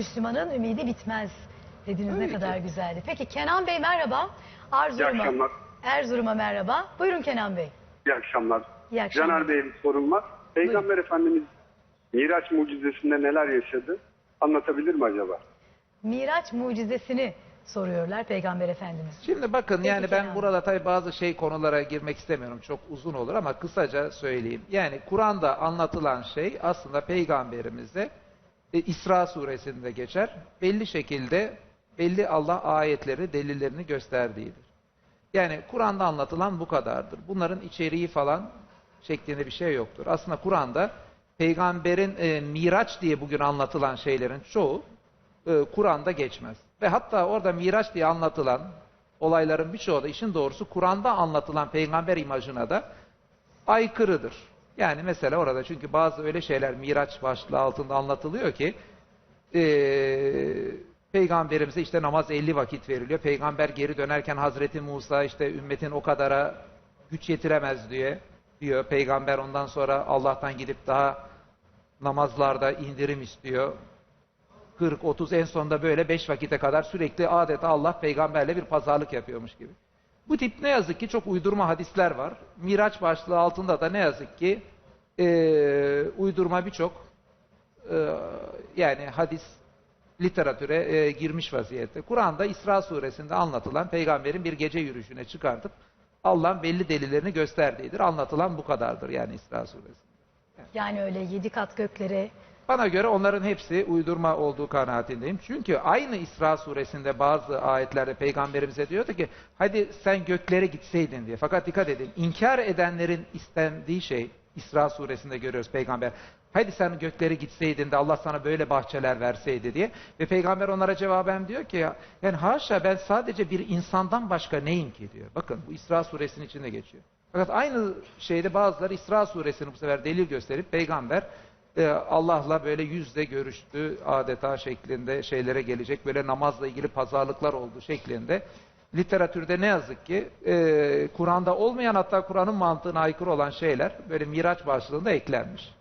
Müslümanın ümidi bitmez dediniz ne kadar güzeldi. Peki Kenan Bey merhaba. İyi Erzurum'a, akşamlar. Erzurum'a merhaba. Buyurun Kenan Bey. İyi akşamlar. İyi akşamlar. Caner Bey'e bir sorum var. Peygamber Efendimiz Miraç mucizesinde neler yaşadı? Anlatabilir mi acaba? Miraç mucizesini soruyorlar Peygamber Efendimiz. Şimdi bakın Peki yani Kenan ben Bey. burada tabii bazı şey konulara girmek istemiyorum. Çok uzun olur ama kısaca söyleyeyim. Yani Kur'an'da anlatılan şey aslında peygamberimize e, İsra suresinde geçer. Belli şekilde belli Allah ayetleri, delillerini gösterdiğidir. Yani Kur'an'da anlatılan bu kadardır. Bunların içeriği falan şeklinde bir şey yoktur. Aslında Kur'an'da peygamberin e, Miraç diye bugün anlatılan şeylerin çoğu e, Kur'an'da geçmez. Ve hatta orada Miraç diye anlatılan olayların birçoğu da işin doğrusu Kur'an'da anlatılan peygamber imajına da aykırıdır. Yani mesela orada çünkü bazı öyle şeyler Miraç başlığı altında anlatılıyor ki e, peygamberimize işte namaz 50 vakit veriliyor. Peygamber geri dönerken Hazreti Musa işte ümmetin o kadara güç yetiremez diye diyor. Peygamber ondan sonra Allah'tan gidip daha namazlarda indirim istiyor. 40, 30 en sonunda böyle 5 vakite kadar sürekli adeta Allah peygamberle bir pazarlık yapıyormuş gibi. Bu tip ne yazık ki çok uydurma hadisler var. Miraç başlığı altında da ne yazık ki eee, uydurma birçok eee, yani hadis literatüre eee, girmiş vaziyette. Kur'an'da İsra suresinde anlatılan peygamberin bir gece yürüyüşüne çıkartıp Allah'ın belli delillerini gösterdiğidir. Anlatılan bu kadardır yani İsra suresi. Yani öyle yedi kat göklere Bana göre onların hepsi uydurma olduğu kanaatindeyim. Çünkü aynı İsra suresinde bazı ayetlerde peygamberimize diyordu ki hadi sen göklere gitseydin diye. Fakat dikkat edin inkar edenlerin istendiği şey İsra suresinde görüyoruz peygamber. Hadi sen göklere gitseydin de Allah sana böyle bahçeler verseydi diye. Ve peygamber onlara cevaben diyor ki ya, yani haşa ben sadece bir insandan başka neyim ki diyor. Bakın bu İsra suresinin içinde geçiyor. Fakat aynı şeyde bazıları İsra suresini bu sefer delil gösterip peygamber e, Allah'la böyle yüzle görüştü adeta şeklinde şeylere gelecek böyle namazla ilgili pazarlıklar oldu şeklinde literatürde ne yazık ki e, Kur'an'da olmayan hatta Kur'an'ın mantığına aykırı olan şeyler böyle Miraç başlığında eklenmiş.